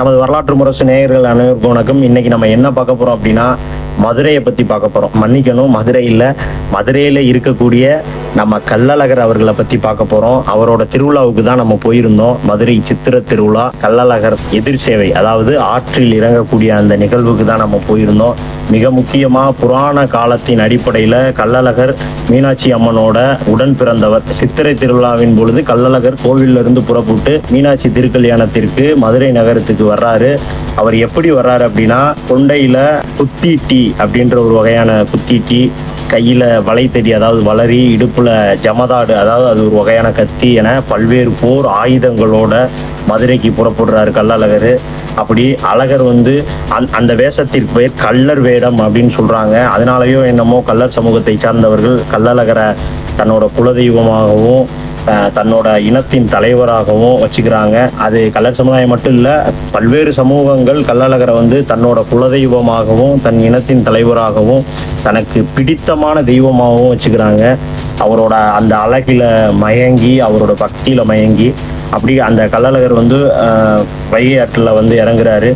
நமது வரலாற்று முரசு நேயர்கள் அனைவருக்கும் வணக்கம். இன்னைக்கு நம்ம என்ன பார்க்க போறோம் அப்படின்னா மதுரையை பத்தி பார்க்க போறோம். மன்னிக்கணும் மதுரையில் மதுரையில் இருக்கக்கூடிய நம்ம கள்ளழகர் அவர்களை பத்தி பார்க்க போறோம். அவரோட திருவிழாவுக்கு தான் நம்ம போயிருந்தோம். மதுரை சித்திர திருவிழா கள்ளழகர் எதிர் சேவை அதாவது ஆற்றில் இறங்கக்கூடிய அந்த நிகழ்வுக்கு தான் நம்ம போயிருந்தோம். மிக முக்கியமா புராண காலத்தின் அடிப்படையில் கள்ளழகர் மீனாட்சி அம்மனோட உடன் பிறந்தவர். சித்திரை திருவிழாவின் பொழுது கள்ளழகர் கோவில்ல இருந்து புறப்பட்டு மீனாட்சி திருக்கல்யாணத்திற்கு மதுரை நகரத்துக்கு வர்றாரு. அவர் எப்படி வர்றாரு அப்படின்னா கொண்டையில குத்தீட்டி அப்படின்ற ஒரு வகையான குத்தீட்டி கையில் வளைத்தடி அதாவது வளரி இடுப்பில் ஜமதாடு அதாவது அது ஒரு வகையான கத்தி என பல்வேறு போர் ஆயுதங்களோட மதுரைக்கு புறப்படுறாரு கள்ளழகர். அப்படி அழகர் வந்து அந் அந்த வேஷத்திற்கு பெயர் கள்ளர் வேடம் அப்படின்னு சொல்கிறாங்க அதனாலயோ என்னமோ கள்ளர் சமூகத்தை சார்ந்தவர்கள் கள்ளழகரை தன்னோட குலதெய்வமாகவும் தன்னோட இனத்தின் தலைவராகவும் வச்சுக்கிறாங்க. அது கள்ளர் சமுதாயம் மட்டும் இல்லை பல்வேறு சமூகங்கள் கள்ளழகரை வந்து தன்னோட குலதெய்வமாகவும் தன் இனத்தின் தலைவராகவும் தனக்கு பிடித்தமான தெய்வமாகவும் வச்சுக்கிறாங்க. அவரோட அந்த அழகில் மயங்கி அவரோட பக்தியில் மயங்கி அப்படி அந்த கள்ளழகர் வந்து வைகை ஆற்றில் வந்து இறங்குறாரு.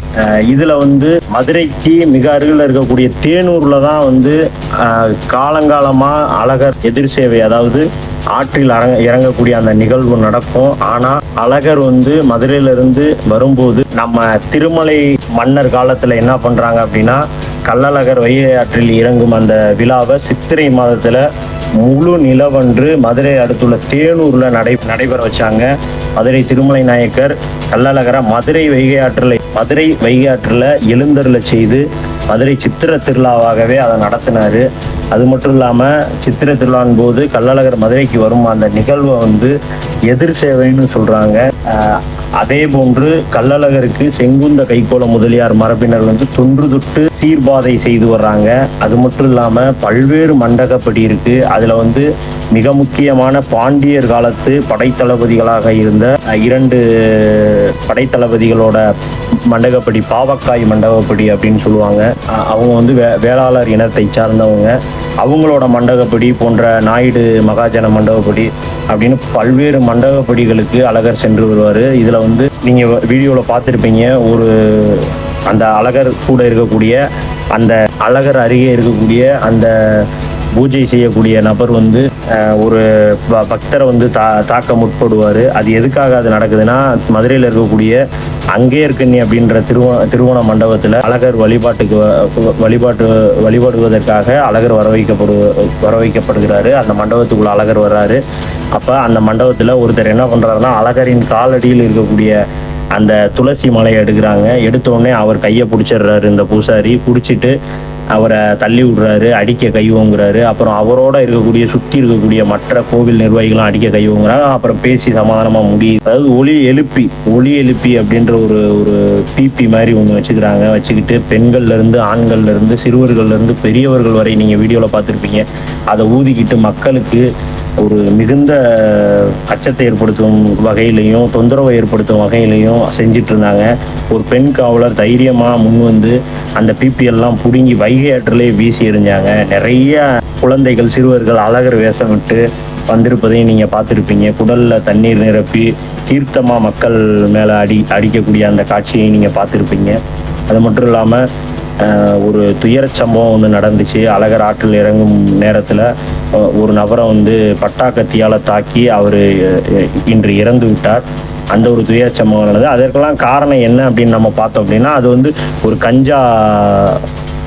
இதில் இதுல வந்து மதுரைக்கு மிக அருகில் இருக்கக்கூடிய தேனூர்ல தான் வந்து காலங்காலமாக காலங்காலமா அழகர் எதிர் சேவை அதாவது ஆற்றில் அரங்க இறங்கக்கூடிய அந்த நிகழ்வு நடக்கும். ஆனால் அழகர் வந்து மதுரையிலிருந்து வரும்போது நம்ம திருமலை மன்னர் காலத்தில் என்ன பண்ணுறாங்க அப்படின்னா கள்ளழகர் வைகை ஆற்றில் இறங்கும் அந்த விழாவை சித்திரை மாதத்தில் முழு நிலவன்று மதுரை அடுத்துள்ள தேனூரில் நடை நடைபெற வச்சாங்க. மதுரை திருமலை நாயக்கர் கள்ளழகரா மதுரை வைகை ஆற்றலை மதுரை வைகை ஆற்றில் எழுந்தருளை செய்து மதுரை சித்திர திருவிழாவாகவே அதை நடத்தினார். அது மட்டும் இல்லாமல் சித்திர திருவிழாவின் போது கள்ளழகர் மதுரைக்கு வரும் அந்த நிகழ்வை வந்து எதிர் சேவைன்னு சொல்கிறாங்க அதே போன்று கள்ளழகருக்கு செங்குந்த கைகோள முதலியார் மரபினர் வந்து தொன்று தொட்டு சீர்பாதை செய்து வர்றாங்க. அது மட்டும் இல்லாமல் பல்வேறு மண்டகப்படி இருக்குது அதில் வந்து மிக முக்கியமான பாண்டியர் காலத்து படைத்தளபதிகளாக இருந்த இரண்டு படைத்தளபதிகளோட மண்டகப்படி பாவக்காய் மண்டகப்படி அப்படின்னு சொல்லுவாங்க. அவங்க வந்து வே வேளாளர் இனத்தை சார்ந்தவங்க. அவங்களோட மண்டகப்படி போன்ற நாயுடு மகாஜன மண்டகப்படி அப்படின்னு பல்வேறு மண்டகப்படிகளுக்கு அழகர் சென்று வருவார். இதில் வந்து நீங்கள் வீடியோவில் பார்த்துருப்பீங்க ஒரு அந்த அழகர் கூட இருக்கக்கூடிய அந்த அழகர் அருகே இருக்கக்கூடிய அந்த பூஜை செய்யக்கூடிய நபர் வந்து ஒரு ப- பக்தரை வந்து தா தாக்க முற்படுவார். அது எதுக்காக அது நடக்குதுன்னா மதுரையில் இருக்கக்கூடிய அங்கேயர்கண்ணி அப்படின்ற திருவ திருவோண மண்டபத்தில் அழகர் வழிபாட்டுக்கு வ- வழிபாட்டு வழிபடுவதற்காக அழகர் வர வைக்கப்படு வர வைக்கப்படுகிறாரு அந்த மண்டபத்துக்குள்ள அழகர் வர்றாரு. அப்போ அந்த மண்டபத்தில் ஒருத்தர் என்ன பண்ணுறாருன்னா அழகரின் காலடியில் இருக்கக்கூடிய அந்த துளசி மலையை எடுக்கிறாங்க. எடுத்தோடனே அவர் கையை பிடிச்சிடுறாரு இந்த பூசாரி. பிடிச்சிட்டு அவரை தள்ளி விடுறாரு அடிக்க கை ஓங்குறாரு. அப்புறம் அவரோட இருக்கக்கூடிய சுற்றி இருக்கக்கூடிய மற்ற கோவில் நிர்வாகிகளும் அடிக்க கை ஓங்குறாங்க. அப்புறம் பேசி சமாதானமாக முடியுது அதாவது ஒளி எழுப்பி ஒளி எழுப்பி அப்படின்ற ஒரு ஒரு பிபி மாதிரி ஒன்று வச்சுக்கிறாங்க. வச்சுக்கிட்டு பெண்கள்லேருந்து ஆண்கள்லேருந்து சிறுவர்கள்லேருந்து பெரியவர்கள் வரை நீங்கள் வீடியோவில் பார்த்துருப்பீங்க. அதை ஊதிக்கிட்டு மக்களுக்கு ஒரு மிகுந்த அச்சத்தை ஏற்படுத்தும் வகையிலையும் தொந்தரவை ஏற்படுத்தும் வகையிலையும் செஞ்சிட்டு இருந்தாங்க ஒரு பெண் காவலர் தைரியமாக முன் வந்து அந்த பிபிஎல்லாம் எல்லாம் புடுங்கி வைகை ஆற்றிலே வீசி எறிஞ்சாங்க. நிறைய குழந்தைகள் சிறுவர்கள் அழகர் வேஷமிட்டு வந்திருப்பதையும் நீங்கள் பார்த்துருப்பீங்க. குடலில் தண்ணீர் நிரப்பி தீர்த்தமாக மக்கள் மேலே அடி அடிக்கக்கூடிய அந்த காட்சியை நீங்கள் பார்த்துருப்பீங்க. அது மட்டும் இல்லாமல் ஒரு துயரச் சம்பவம் ஒன்று நடந்துச்சு. அழகர் ஆற்றில் இறங்கும் நேரத்தில் ஒரு நபரை வந்து பட்டா கத்தியால் தாக்கி அவர் இன்று இறந்து விட்டார். அந்த ஒரு துயர சம்பவம் நடந்தது. அதற்கெல்லாம் காரணம் என்ன அப்படின்னு நம்ம பார்த்தோம் அப்படின்னா அது வந்து ஒரு கஞ்சா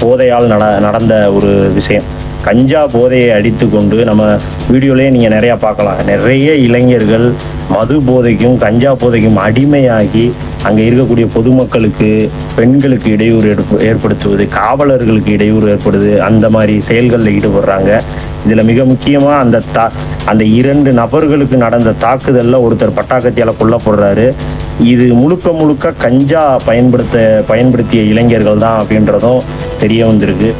போதையால் நட நடந்த ஒரு விஷயம். கஞ்சா போதையை அடித்து கொண்டு நம்ம வீடியோலேயே நீங்கள் நிறையா பார்க்கலாம். நிறைய இளைஞர்கள் மது போதைக்கும் கஞ்சா போதைக்கும் அடிமையாகி அங்கே இருக்கக்கூடிய பொதுமக்களுக்கு பெண்களுக்கு இடையூறு எடுப்பு ஏற்படுத்துவது காவலர்களுக்கு இடையூறு ஏற்படுது. அந்த மாதிரி செயல்களில் ஈடுபடுறாங்க. இதில் மிக முக்கியமாக அந்த தா அந்த இரண்டு நபர்களுக்கு நடந்த தாக்குதலில் ஒருத்தர் பட்டாக்கத்தியால் கொல்லப்படுறாரு. இது முழுக்க முழுக்க கஞ்சா பயன்படுத்த பயன்படுத்திய இளைஞர்கள் தான் அப்படின்றதும் தெரிய வந்திருக்கு.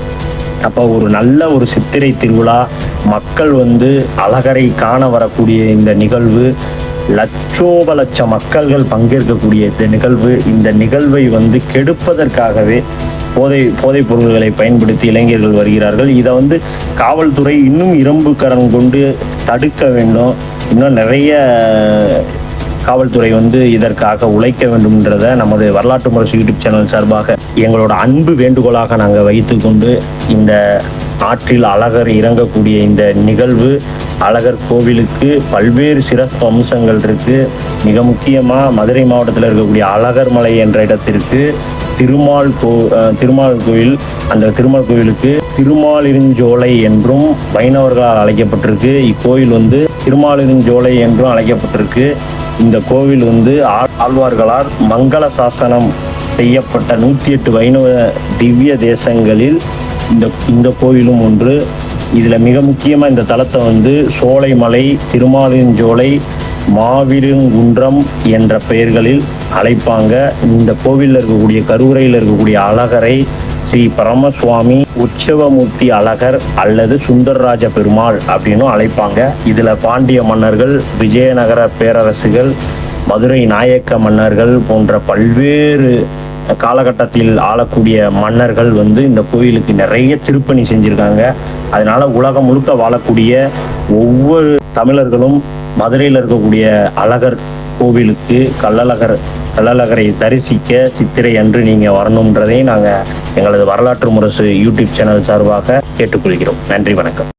அப்போ ஒரு நல்ல ஒரு சித்திரை திருவிழா மக்கள் வந்து அழகரை காண வரக்கூடிய இந்த நிகழ்வு லட்சோப லட்ச மக்கள்கள் பங்கேற்கக்கூடிய இந்த நிகழ்வு இந்த நிகழ்வை வந்து கெடுப்பதற்காகவே போதை போதைப் பொருள்களை பயன்படுத்தி இளைஞர்கள் வருகிறார்கள். இதை வந்து காவல்துறை இன்னும் இரும்பு கரம் கொண்டு தடுக்க வேண்டும். இன்னும் நிறைய காவல்துறை வந்து இதற்காக உழைக்க வேண்டும்ன்றத நமது வரலாற்று முரசு யூடியூப் சேனல் சார்பாக எங்களோட அன்பு வேண்டுகோளாக நாங்கள் வைத்துக்கொண்டு இந்த ஆற்றில் அழகர் இறங்கக்கூடிய இந்த நிகழ்வு அழகர் கோவிலுக்கு பல்வேறு சிறப்பு அம்சங்கள் இருக்கு. மிக முக்கியமாக மதுரை மாவட்டத்தில் இருக்கக்கூடிய அழகர் மலை என்ற இடத்திற்கு திருமால் கோ திருமால் கோயில் அந்த திருமால் கோயிலுக்கு திருமாலிருஞ்சோலை என்றும் வைணவர்களால் அழைக்கப்பட்டிருக்கு. இக்கோயில் வந்து திருமாலிருஞ்சோலை என்றும் அழைக்கப்பட்டிருக்கு. இந்த கோவில் வந்து ஆழ்வார்களால் மங்கள சாசனம் செய்யப்பட்ட நூற்றி எட்டு வைணவ திவ்ய தேசங்களில் இந்த இந்த கோவிலும் ஒன்று. இதில் மிக முக்கியமாக இந்த தலத்தை வந்து சோலைமலை திருமாலிருஞ்சோலை மாவிருங்குன்றம் என்ற பெயர்களில் அழைப்பாங்க. இந்த கோவிலில் இருக்கக்கூடிய கருவறையில் இருக்கக்கூடிய அழகரை ஸ்ரீ பரமசுவாமி உற்சவமூர்த்தி அழகர் அல்லது சுந்தரராஜ பெருமாள் அப்படின்னும் அழைப்பாங்க. இதில் பாண்டிய மன்னர்கள் விஜயநகர பேரரசுகள் மதுரை நாயக்க மன்னர்கள் போன்ற பல்வேறு காலகட்டத்தில் ஆளக்கூடிய மன்னர்கள் வந்து இந்த கோயிலுக்கு நிறைய திருப்பணி செஞ்சுருக்காங்க. அதனால உலகம் முழுக்க வாழக்கூடிய ஒவ்வொரு தமிழர்களும் மதுரையில் இருக்கக்கூடிய அழகர் கோவிலுக்கு கள்ளழகர் கள்ளழகரை தரிசிக்க சித்திரை அன்று நீங்க வரணுன்றதை நாங்க எங்களது வரலாற்று முரசு யூடியூப் சேனல் சார்பாக கேட்டுக்கொள்கிறோம். நன்றி வணக்கம்.